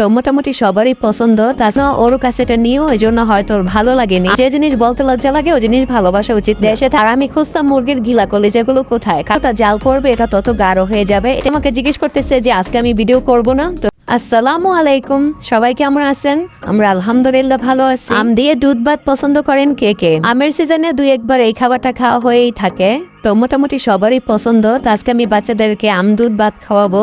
তো মোটামুটি সবারই পছন্দ। তাছাড়া ওর কাছে এটা নিয়েও এই জন্য হয়তো ভালো লাগেনি। যে জিনিস বলতে লজ্জা লাগে, ওই জিনিস ভালোবাসা উচিত। দেশে আর আমি খুঁজতাম মুরগির গিলা করলে যেগুলো কোথায়? কাটা জাল পড়বে, এটা তত গাঢ় হয়ে যাবে। এটা আমাকে জিজ্ঞেস করতেছে যে, আজকে আমি ভিডিও করব না? তো আসসালামু আলাইকুম। সবাই কেমন আছেন? আমরা আলহামদুলিল্লাহ ভালো আছি। আম দিয়ে দুধ ভাত পছন্দ করেন কে কে? আমের সিজনে দুই একবার এই খাবারটা খাওয়া হয়েই থাকে। তো মোটামুটি সবারই পছন্দ। তো আজকে আমি বাচ্চাদেরকে আম দুধ ভাত খাওয়াবো।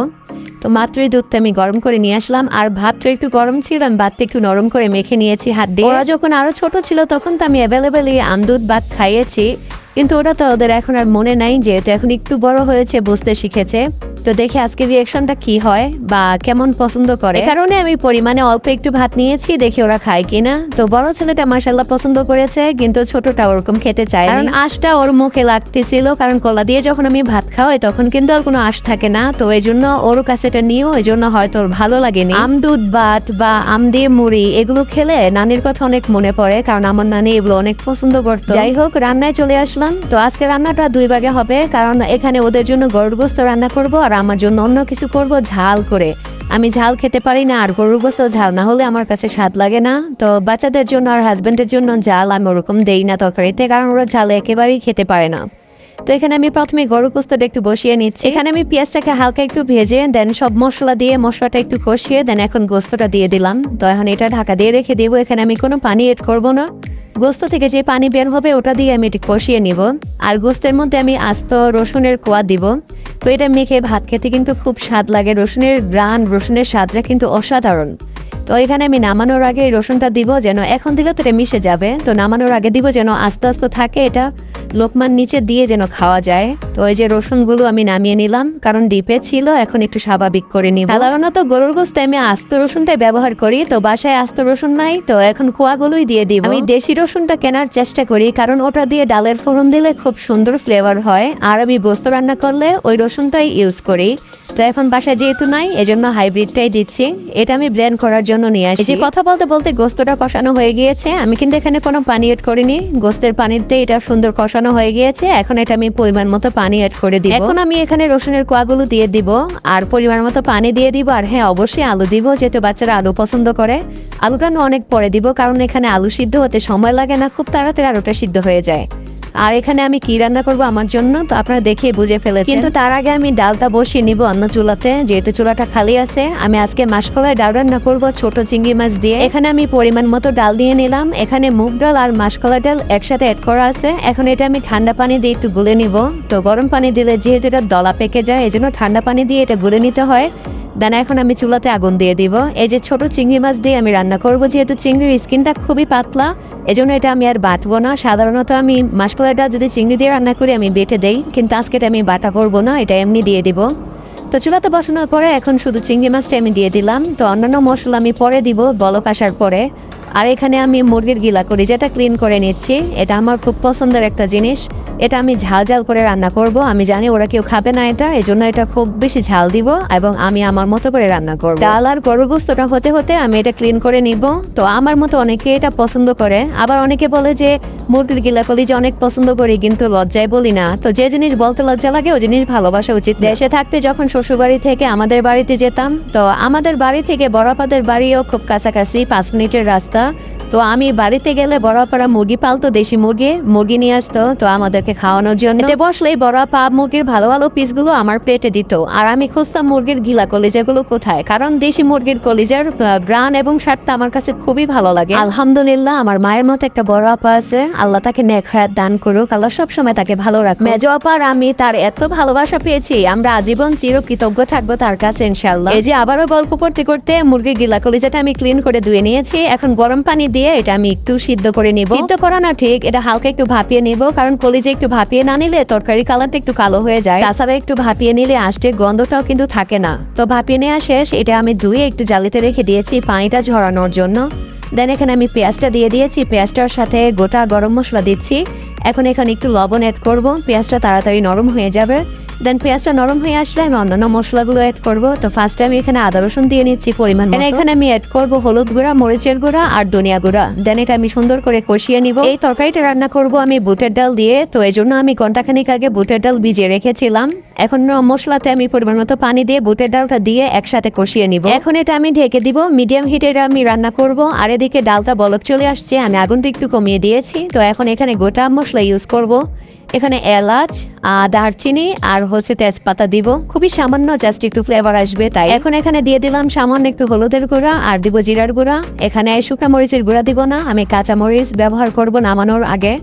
তো মাত্রই দুধটা আমি গরম করে নিয়ে আসলাম, আর ভাতটা একটু গরম ছিল, আমি ভাতটা একটু নরম করে মেখে নিয়েছি, হাত দিয়ে। ওরা যখন আরও ছোট ছিল, তখন তো আমি অ্যাভেলেবেলই আম দুধ, ভাত খাইয়েছি। কিন্তু ওটা তো ওদের এখন আর মনে নাই যেহেতু এখন একটু বড় হয়েছে বুঝতে শিখেছে। তো দেখি আজকে রিয়াকশনটা কি হয় বা কেমন পছন্দ করে। কারণে আমি পরিমাণে অল্প একটু ভাত নিয়েছি দেখি ওরা খায় কিনা। তো বড় ছেলেটা মাসাল্লাহ পছন্দ করেছে কিন্তু ছোটটা ওরকম খেতে চায় কারণ আশটা ওর মুখে লাগতেছিল কারণ কলা দিয়ে যখন আমি ভাত খাওয়াই তখন কিন্তু আর কোনো আশ থাকে না। তো এই জন্য ওর কাছে এটা নিয়েও এই জন্য হয়তো ওর ভালো লাগেনি। আম দুধ ভাত বা আম দিয়ে মুড়ি এগুলো খেলে নানির কথা অনেক মনে পড়ে কারণ আমার নানি এগুলো অনেক পছন্দ করতো। যাই হোক রান্নায় চলে আসলাম। তো আজকে রান্নাটা দুই ভাগে হবে, কারণ এখানে ওদের জন্য গরুর গোস্ত রান্না করব আর আমার জন্য অন্য কিছু করব ঝাল করে। আমি ঝাল খেতে পারি না আর গরুর গোস্ত ঝাল না হলে আমার কাছে স্বাদ লাগে না। তো বাচ্চাদের জন্য আর হাজব্যান্ডের জন্য ঝাল আমি ওরকম দেই না তরকারিতে, কারণ ওরা ঝাল একেবারেই খেতে পারে না। তো এখানে আমি প্রথমে গরু গোস্তটা একটু বসিয়ে নিচ্ছি। এখানে আমি পেঁয়াজটাকে হালকা একটু ভেজে দেন সব মশলা দিয়ে মশলাটা একটু কষিয়ে দেন এখন গোস্তটা দিয়ে দিলাম। তো এখন এটা ঢাকা দিয়ে রেখে দেবো, এখানে আমি কোনো পানি এড করব না। গোস্ত থেকে যে পানি বের হবে, ওটা দিয়ে আমি এটি কষিয়ে নিব। আর গোস্তের মধ্যে আমি আস্ত রসুনের কোয়া দিব। তো এটা মেখে ভাত খেতে কিন্তু খুব স্বাদ লাগে। রসুনের গ্রান, রসুনের স্বাদটা কিন্তু অসাধারণ। তো এখানে আমি নামানোর আগে রসুনটা দিব যেন, এখন দিলে তো এটা মিশে যাবে। তো নামানোর আগে দিব যেন আস্তে আস্তে থাকে এটা। লোকমান নিচে দিয়ে যেন খাওয়া যায়। তো ওই যে রসুনগুলো আমি নামিয়ে নিলাম, কারণ ডিপে ছিল, এখন একটু স্বাভাবিক করে নিব। সাধারণত গরুর গোস্তে আমি আস্ত রসুনটাই ব্যবহার করি, তো বাসায় আস্ত রসুন নাই, তো এখন কোয়াগুলোই দিয়ে দিব। আমি দেশি রসুনটা কেনার চেষ্টা করি, কারণ ওটা দিয়ে ডালের ফোড়ন দিলে খুব সুন্দর ফ্লেভার হয়। আর আমি বস্তু রান্না করলে ওই রসুনটাই ইউজ করি। তো এখন বাসায় যেহেতু নাই, এজন্য হাইব্রিডটাই দিচ্ছি। এটা আমি ব্লেন্ড করার জন্য নিয়ে আসি। যে কথা বলতে বলতে গোস্তটা কষানো হয়ে গিয়েছে। আমি কিন্তু এখানে কোনো পানি এড করিনি। গোস্তের পানিতে এটা সুন্দর কষানো হয়ে গিয়েছে। এখন এটা আমি পরিমাণ মতো পানি এড করে দিব। এখন আমি এখানে রসুনের কোয়াগুলো দিয়ে দিব। আর পরিমাণ মতো পানি দিয়ে দিব। আর হ্যাঁ অবশ্যই আলু দিব, যেহেতু বাচ্চারা আলু পছন্দ করে। আলুটা অনেক পরে দিব, কারণ এখানে আলু সিদ্ধ হতে সময় লাগে না। খুব তাড়াতাড়ি আলুটা সিদ্ধ হয়ে যায়। আর এখানে আমি কি রান্না করব আমার জন্য? তো আপনারা দেখে বুঝে ফেলেছেন। কিন্তু তার আগে আমি ডালটা বসিয়ে নিব অন্য চুলাতে। যেহেতু চুলাটা খালি আছে, আমি আজকে মাসকলাই ডাল রান্না করব ছোট চিংড়ি মাছ দিয়ে। এখানে আমি পরিমাণ মতো ডাল দিয়ে নিলাম। এখানে মুগ ডাল আর মাসকলাই ডাল একসাথে অ্যাড করা আছে। এখন এটা আমি ঠান্ডা পানি দিয়ে একটু গুলে নিব। তো গরম পানি দিলে যেহেতু এটা দলা পেকে যায়, এজন্য ঠান্ডা পানি দিয়ে এটা গুলে নিতে হয়। দেন এখন আমি চুলাতে আগুন দিয়ে দিব। এই যে ছোট চিংড়ি মাছ দিয়ে আমি রান্না করব, যেহেতু চিংড়ির স্কিনটা খুবই পাতলা, এজন্য এটা আমি আর বাটবো না। সাধারণত আমি মাসকলাইটা যদি চিংড়ি দিয়ে রান্না করি, আমি বেটে দেই, কিন্তু আজকে এটা আমি বাটা করব না, এটা এমনি দিয়ে দিব। তো চুলাতে বসানোর পরে এখন শুধু চিংড়ি মাছটা আমি দিয়ে দিলাম। তো অন্যান্য মশলা আমি পরে দিব, বলক আসার পরে। আর এখানে আমি মুরগির গিলা করি, যেটা ক্লিন করে নিচ্ছি। এটা আমার খুব পছন্দের একটা জিনিস। এটা আমি ঝাল ঝাল করে রান্না করব। আমি জানি ওরা কেউ খাবে না এটা এই জন্য এটা খুব বেশি ঝাল দিব এবং আমি আমার মতো করে রান্না করব। ডাল আর গরুর গোস্তটা হতে হতে আমি এটা ক্লিন করে নিব। তো আমার মতো অনেকে এটা পছন্দ করে। আবার অনেকে বলে যে মুরগির গিলা কলি যে অনেক পছন্দ করি কিন্তু লজ্জায় বলি না। তো যে জিনিস বলতে লজ্জা লাগে ওই জিনিস ভালোবাসা উচিত। দেশে থাকতে যখন শ্বশুরবাড়ি থেকে আমাদের বাড়িতে যেতাম তো আমাদের বাড়ি থেকে বড়াপাদের বাড়িও খুব কাছাকাছি পাঁচ মিনিটের রাস্তা। তো আমি বাড়িতে গেলে বড়াপাড়া মুরগি পালতো, দেশি মুরগি মুরগি নিয়ে আসতো, তো আমাদেরকে খাওয়ানোর জন্য। এতে বসলেই বড়া পা মুরগির ভালো ভালো পিসগুলো আমার প্লেটে দিত। আর আমি খুঁজতাম মুরগির গিলা কলিজাগুলো কোথায়, কারণ দেশি মুরগির কলিজার গ্রান এবং স্বাদটা আমার কাছে খুবই ভালো লাগে। আলহামদুলিল্লাহ, আমার মায়ের মতো একটা বড় আপা আছে। আল্লাহ তাকে নেক হায়াত দান করুক, আল্লাহ সবসময় তাকে ভালো রাখ মেজো আপা আর আমি তার এত ভালোবাসা পেয়েছি, আমরা আজীবন চির কৃতজ্ঞ থাকব তার কাছে ইনশাল্লাহ এই যে আবারও গল্প করতে করতে মুরগির গিলা কলিজাটা আমি ক্লিন করে ধুয়ে নিয়েছি। এখন গরম পানি দিয়ে এটা আমি একটু সিদ্ধ করে নিব। সিদ্ধ করা না ঠিক, এটা হালকা একটু ভাপিয়ে নিব, কারণ কলিজা একটু ভাপিয়ে না নিলে তরকারি কালারটা একটু কালো হয়ে যায়। তাছাড়া একটু ভাপিয়ে নিলে আসতে গন্ধটাও কিন্তু থাকে না। তো ভাপিয়ে নেওয়া শেষ, এটা আমি ধুয়ে একটু জালিতে রেখে দিয়েছি পানিটা ঝরানোর জন্য। দেন এখানে আমি পেঁয়াজটা দিয়ে দিয়েছি, পেঁয়াজটার সাথে গোটা গরম মশলা দিচ্ছি। এখন এখানে একটু লবণ অ্যাড করব, পেঁয়াজটা তাড়াতাড়ি নরম হয়ে যাবে। দেন পেঁয়াজটা নরম হয়ে আসলে আমি অন্যান্য মশলাগুলো অ্যাড করব। তো ফার্স্টে আমি এখানে আদা রসুন দিয়ে নিচ্ছি পরিমাণ এখানে আমি অ্যাড করব হলুদ গুঁড়া মরিচের গুঁড়া আর ধনিয়া গুঁড়া। দেন এটা আমি সুন্দর করে কষিয়ে নিব। এই তরকারিটা রান্না করব আমি বুটের ডাল দিয়ে। তো এই জন্য আমি ঘন্টাখানিক আগে বুটের ডাল ভিজিয়ে রেখেছিলাম। এখন মশলাতে আমি পরিমাণ মতো পানি দিয়ে বুটের ডালটা দিয়ে একসাথে কষিয়ে নিব। এখন এটা আমি ঢেকে দিব। মিডিয়াম হিটে আমি রান্না করব। আর এদিকে ডালটা বলক চলে আসছে। আমি আগুনটা একটু কমিয়ে দিয়েছি। তো এখন এখানে গোটা মশলা ইউজ করব। এখানে এলাচ দারচিনি আর হচ্ছে তেজপাতা দিব। খুবই সামান্য জাস্ট একটু ফ্লেভার আসবে, তাই। এখন এখানে দিয়ে দিলাম সামান্য একটু হলুদের গুঁড়া আর দিব জিরার গুঁড়া। এখানে শুকনা মরিচের গুঁড়া দিব না, আমি কাঁচা মরিচ ব্যবহার করব নামানোর আগে।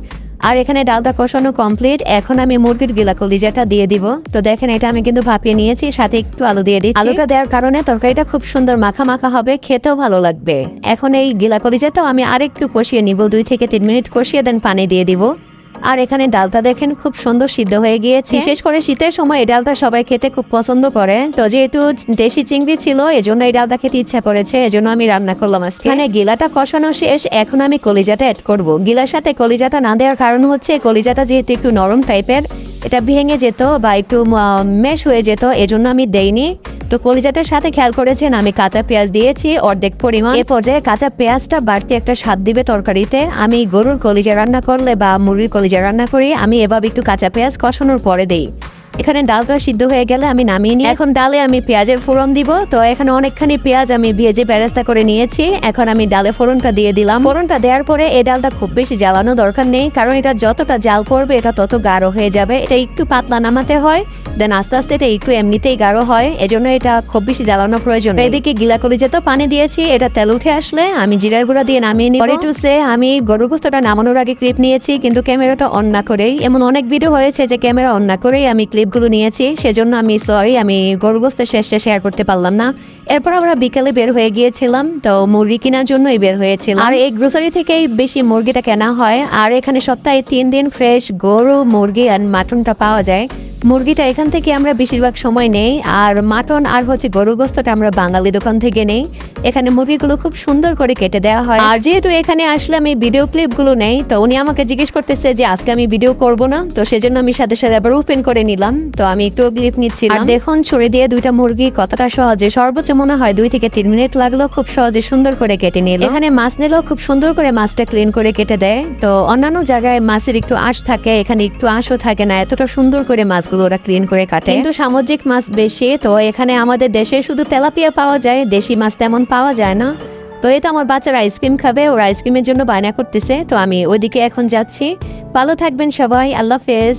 আর এখানে ডালটা কষানো কমপ্লিট এখন আমি মুরগির গিলা কলিজাটা দিয়ে দিব। তো দেখেন, এটা আমি কিন্তু ভাপিয়ে নিয়েছি, সাথে একটু আলু দিয়ে দিচ্ছি। আলুটা দেওয়ার কারণে তরকারিটা খুব সুন্দর মাখা মাখা হবে, খেতেও ভালো লাগবে। এখন এই গিলা কলিজাটাও আমি আরেকটু কষিয়ে নিব, দুই থেকে তিন মিনিট কষিয়ে দেন, পানি দিয়ে দিব। আর এখানে ডালটা দেখেন খুব সুন্দর সিদ্ধ হয়ে গিয়েছে। বিশেষ করে শীতের সময় এই ডালটা সবাই খেতে খুব পছন্দ করে। তো যেহেতু দেশি চিংড়ি ছিল, এজন্য এই ডালটা খেতে ইচ্ছা করেছে এজন্য আমি রান্না করলাম আজকে। এখানে গিলাটা কষানো শেষ, এখন আমি কলিজাটা অ্যাড করব। গিলার সাথে কলিজাটা না দেওয়ার কারণ হচ্ছে, কলিজাটা যেহেতু একটু নরম টাইপের এটা ভেঙে যেত বা একটু মেশ হয়ে যেত, এজন্য আমি দেইনি। তো কলিজাটার সাথে খেয়াল করেছেন, আমি কাঁচা পেঁয়াজ দিয়েছি, অর্ধেক পরিমাণ। এ পর্যায়ে কাঁচা পেঁয়াজটা বাড়তি একটা স্বাদ দিবে তরকারিতে। আমি গরুর কলিজা রান্না করলে বা মুরগির কলিজা রান্না করি, আমি এভাবে একটু কাঁচা পেঁয়াজ কষানোর পরে দেই। এখানে ডালটা সিদ্ধ হয়ে গেলে আমি নামিয়ে নিই। এখন ডালে আমি পেঁয়াজের ফোড়ন দিব। তো এখানে অনেকখানি পেঁয়াজ আমি ভেজে বেরেস্তা করে নিয়েছি। এখন আমি ডালে ফোড়নটা দিয়ে দিলাম। ফোড়নটা দেওয়ার পরে এই ডালটা খুব বেশি জ্বালানো দরকার নেই, কারণ এটা যতটা জাল পড়বে, এটা তত গাঢ় হয়ে যাবে। এটা একটু পাতলা নামাতে হয়, দেন আস্তে আস্তে এটা একটু এমনিতেই গাঢ় হয়। এজন্য এটা খুব বেশি জ্বালানো প্রয়োজন এদিকে গিলা কলিজে তো পানি দিয়েছি, এটা তেল উঠে আসলে আমি জিরার গুঁড়া দিয়ে নামিয়ে নিই পরে টুসে আমি গরুর গোস্তটা নামানোর আগে ক্লিপ নিয়েছি, কিন্তু ক্যামেরাটা অন না করেই। এমন অনেক ভিডিও হয়েছে যে ক্যামেরা অন না করেই আমি ক্লিপগুলো নিয়েছি, সেজন্য আমি সরি আমি গরু গোস্তের শেষটা শেয়ার করতে পারলাম না। এরপর আমরা বিকেলে বের হয়ে গিয়েছিলাম, তো মুরগি কেনার জন্যই বের হয়েছিল আর এই গ্রোসারি থেকেই বেশি মুরগিটা কেনা হয়, আর এখানে সপ্তাহে তিন দিন ফ্রেশ গরু, মুরগি আর মাটনটা পাওয়া যায়। মুরগিটা এখান থেকে আমরা বেশিরভাগ সময় নেই, আর মাটন আর হচ্ছে গরুর গোস্তটা আমরা বাঙালি দোকান থেকে নেই। এখানে মুরগিগুলো খুব সুন্দর করে কেটে দেওয়া হয়। আর যেহেতু এখানে আসলে আমি ভিডিও ক্লিপগুলো নেই, তো উনি আমাকে জিজ্ঞেস করতেছে যে আজকে আমি ভিডিও করব না, তো সেজন্য আমি সাথে সাথে আবার ওপেন করে নিলাম। তো আমি একটু ক্লিপ নিচ্ছি আর দেখুন, ছুরি দিয়ে দুইটা মুরগি কতটা সহজে, সর্বোচ্চ মনে হয় দুই থেকে তিন মিনিট লাগল খুব সহজে সুন্দর করে কেটে নিল। এখানে মাছ নিলেও খুব সুন্দর করে মাছটা ক্লিন করে কেটে দেয়। তো অন্যান্য জায়গায় মাছের একটু আঁশ থাকে, এখানে একটু আঁশও থাকে না, এতটা সুন্দর করে মাছগুলো ওরা ক্লিন করে কাটে। কিন্তু সামুদ্রিক মাছ বেশি, তো এখানে আমাদের দেশে শুধু তেলাপিয়া পাওয়া যায়, দেশি মাছ তেমন পাওয়া যায় না। তো এই তো আমার বাচ্চারা আইসক্রিম খাবে, ওরা আইসক্রিমের জন্য বায়না করতেছে। তো আমি ওইদিকে এখন যাচ্ছি। ভালো থাকবেন সবাই, আল্লাহ হাফেজ।